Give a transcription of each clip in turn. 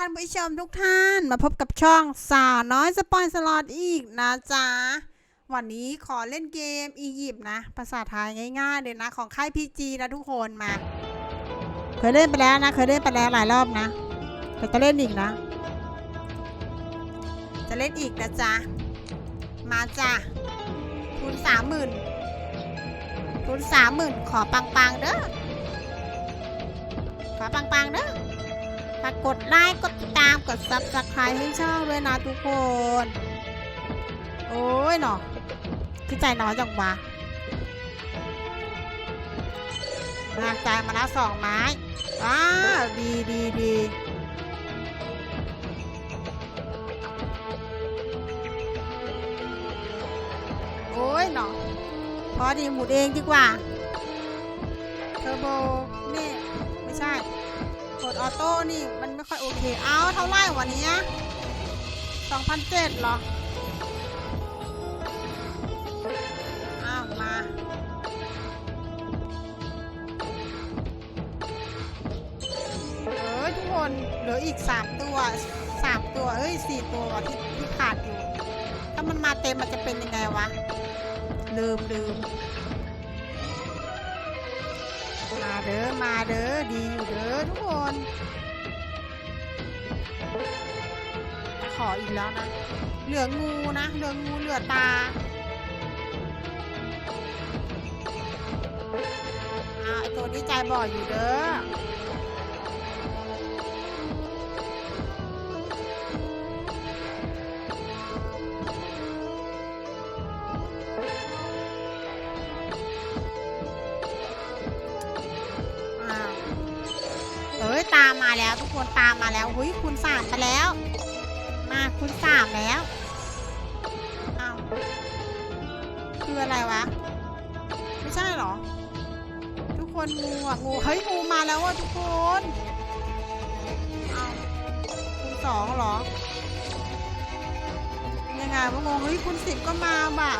ท่านผู้ชมทุกท่านมาพบกับช่องสาวน้อยสปอยสลอตอีกนะจ๊ะ วันนี้ขอเล่นเกมอียิปต์นะ ภาษาไทยง่ายๆเลยนะ ของค่ายพีจีนะทุกคนมา เคยเล่นไปแล้วนะ เคยเล่นไปแล้วหลายรอบนะแต่จะเล่นอีกนะ จะเล่นอีกนะจ๊ะ มาจ้ะทุนสามหมื่นทุนสามหมื่นขอปังๆเด้อขอปังๆเด้อ ฝากกดไลค์ กดติดตาม กดซับสไครต์ให้ช่องด้วยนะทุกคน โอ้ยหนอคือใจน้อยจังวะนางใจมาแล้วสองไม้ว้าดีดีดีโอ้ยหนอพอดีหมุดเองดีกว่าเทอร์โบนี่ ไม่ใช่ ดออโต้นี่มันไม่ค่อยโอเค เอาเท่าไหร่วันนี้2,007เจ็ดหรอ อ้าวมา เอ้ยทุกคนเหลืออีก3ตัว3ตัว เอ้ย4ตัวที่ที่ขาดอยู่ ถ้ามันมาเต็มมันจะเป็นยังไงวะ ลืมลืม เด้อ มาเด้อ ดีอยู่เด้อทุกคน ขออีกแล้วนะ เหลืองูนะ เหลืองูเหลือตาอ่าไอตัวนี้ใจบ่อยอยู่เด้อ แล้วทุกคนตามมาแล้วหุยคุณสามไปแล้ว มาคุณสามแล้วเอาคืออะไรวะ ไม่ใช่เหรอ ทุกคนงูอะงูเฮ้ยงูมาแล้วว่ะทุกคนเอาคุณสองเหรอยังไงวะงงเฮ้ยคุณสิบก็มาว่ะ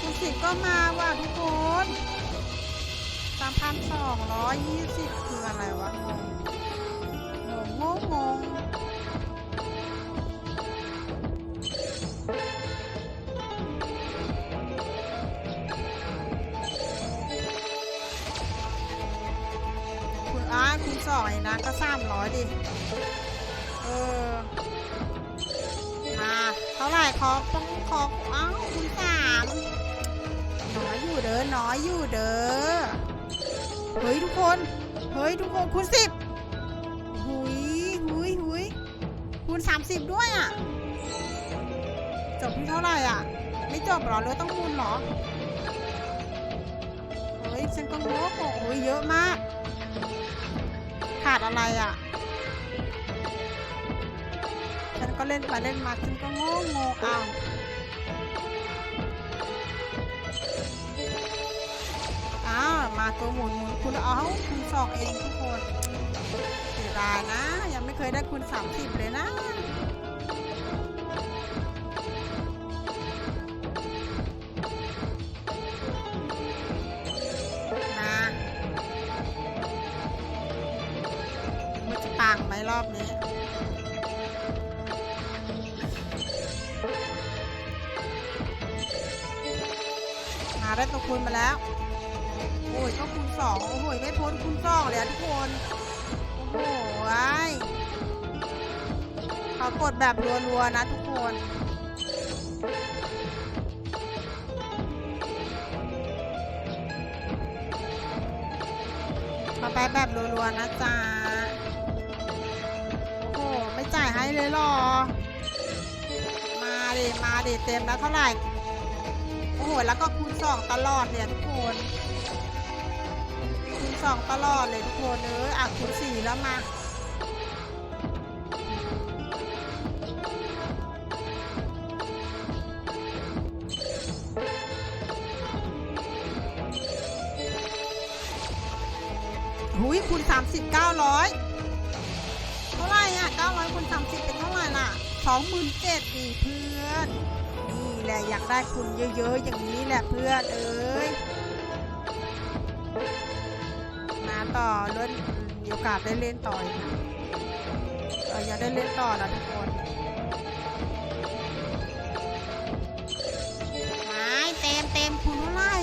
คุณสิบก็มาว่ะทุกคน สามพันสองร้อยยี่สิบคืออะไรวะงงงงงงงคุณอ้าคุณสองนะก็สามร้อยดิ เออ มาเท่าไหร่ขอต้องขอเอ้าคุณสามน้อยอยู่เด้อน้อยอยู่เด้อ เฮ้ยทุกคน เฮ้ยทุกคนคูณสิบหุยหุยหุยคูณสามสิบด้วยอะ จบที่เท่าไหร่อะ ไม่จบหรอหรือต้องคูณเหรอ เฮ้ยฉันก็งงโอ้ยเยอะมาก ขาดอะไรอะ ฉันก็เล่นไปเล่นมาฉันก็งงงงอ้าว มาตัวหมุนหมุนคุณเอาคุณสองเองทุกคนเสียดายนะ ยังไม่เคยได้คุณสามสิบเลยนะมามันจะปังไหมรอบนี้มาได้ตัวคุณมาแล้ว อ้ยก็คูณสองโอ้โหไม่พ้นคูณสองเลยทุกคน โอ้โหเขากดแบบรัวๆนะทุกคนเขาไปแบบรัวๆนะจ๊ะ โอ้โห ไม่จ่ายให้เลยหรอ มาดิ มาดิ เต็มแล้วเท่าไหร่ โอ้โห แล้วก็คูณสองตลอดเนี่ยทุกคน สองตลอดเลยทุกคนเอออะคูณสี่แล้วมาหุยคูณสามสิบเก้าร้อยเท่าไหร่อะเก้าร้อยคูณสามสิบเป็นเท่าไหร่ล่ะสองหมื่นเจ็ดดีเพื่อน นี่แหละอยากได้คุณเยอะๆ อย่างนี้แหละเพื่อนเอ้ย ต่อเล่นมีโอกาสได้เล่นต่ออีกเอออย่าได้เล่นต่อนะทุกคนไม่เต็มเต็มคุณเท่าไหร่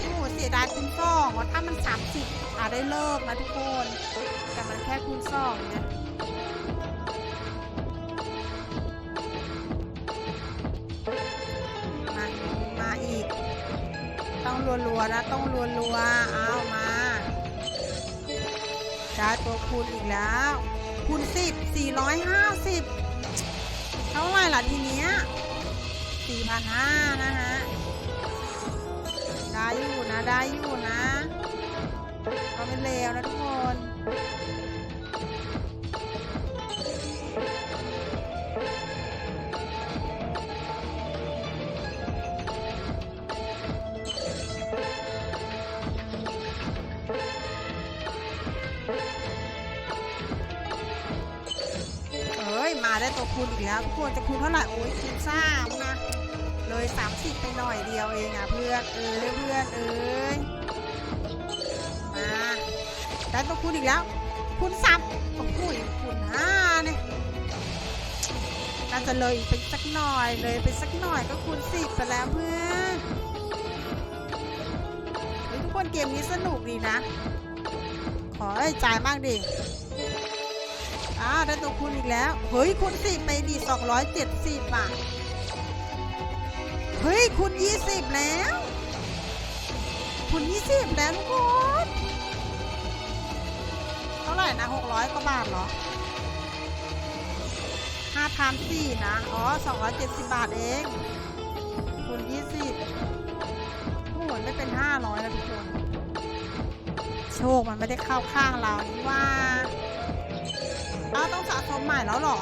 โอ้โหเสียดายคุณสองว่าถ้ามันสามสิบอาได้เลิกนะทุกคน แต่มันแค่คุณสองเนี่ยมา มาอีก ต้องรัวๆนะ ต้องรัวๆ เอามา ได้ตัวคูณอีกแล้วคูณสิบสี่ร้อยห้าสิบเท่าไหร่ล่ะทีเนี้ยสี่พันห้านะฮะ ได้อยู่นะ ได้อยู่นะก็ไม่เลวนะทุกคน ตัวคูณอีกแล้วทุกคนจะคูณเท่าไหร่โอ้ยคูณสามนะเลยสามสิบไปหน่อยเดียวเองอะเพื่อนเอ้ยเพื่อนเอ้ยมาได้ตัวคูณอีกแล้วคูณสามโอ้โหคูณห้าเนี่ยน่าจะเลยไปสักหน่อยเลยไปสักหน่อยก็คูณสิบไปแล้วเพื่อนทุกคนเกมนี้สนุกดีนะ ขอเอ้จ่ายมากดิ อ้าวได้ตัวคูณอีกแล้ว เฮ้ยคูณสิบไปดีสองร้อยเจ็ดสิบอะ เฮ้ยคูณยี่สิบแล้วคูณยี่สิบแล้วทุกคนเท่าไหร่นะหกร้อยกว่าบาทเหรอห้าพันสี่นะ อ๋อสองร้อยเจ็ดสิบบาทเองคูณยี่สิบโอ้โหไม่เป็นห้าร้อยแล้วทุกคน โชคมันไม่ได้เข้าข้างเรานี่ว่าเอา มใหม่แล้วหรอ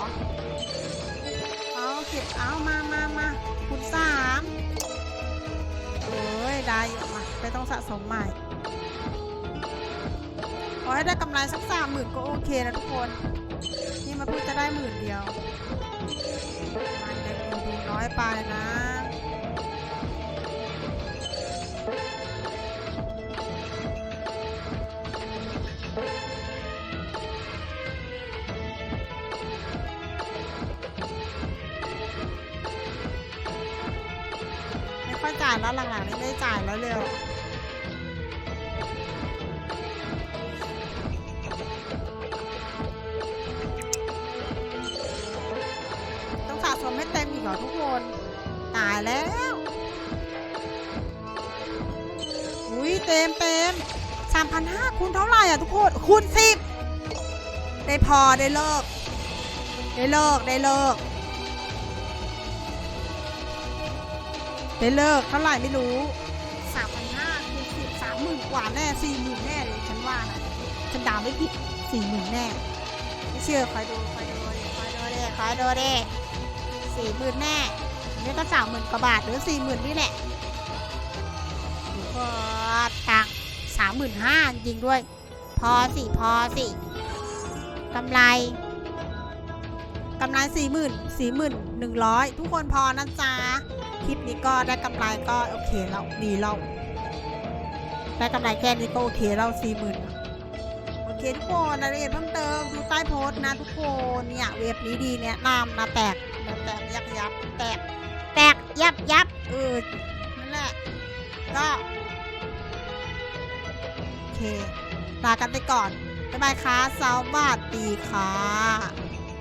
เอาเก็บเอามามามาคูณสามโอ้ยได้มาไม่ต้องสะสมใหม่ขอให้ได้กำไรสักสามหมื่นก็โอเคนะทุกคน นี่มาพูดจะได้หมื่นเดียวมันยังดูดูน้อยไปนะ จ่ายแล้วหลังๆนี่ไม่จ่ายแล้วเร็วต้องสะสมให้เต็มอีกเหรอทุกคน ตายแล้ว อุ้ยเต็มเต็มสามพันห้าคูณเท่าไหร่อะทุกคนคูณสิบได้พอได้เลิก ได้เลิกได้เลิก ได้เลิกเท่าไหร่ไม่รู้สามพันห้าคูณสิบสามหมื่นกว่าแน่สี่หมื่นแน่เลยฉันว่านะฉันเดาไม่ผิดสี่หมื่นแน่ไม่เชื่อคอยดูคอยดูคอยดูเดิคอยดูเดิสี่หมื่นแน่นี่ก็สามหมื่นกว่าบาทหรือสี่หมื่นนี่แหละก็ตังสามหมื่นห้าจริงด้วย พอสิพอสิกำไรกำไรสี่หมื่นสี่หมื่นหนึ่งร้อยทุกคนพอนะจ๊ะ คลิปนี้ก็ได้กำไรก็โอเคแล้วดีแล้วได้กำไรแค่นี้ก็โอเคแล้วสี่หมื่นโอเคทุกคนรายละเอียดเพิ่มเติมดูใต้โพสต์นะทุกคนเนี่ยเว็บนี้ดีเนี่ยนำนะแตกนะแตกยับยับแตกแตกยับยับเออนั่นแหละก็โอเคลากันไปก่อนบ๊ายบายค่ะสวัสดีค่ะ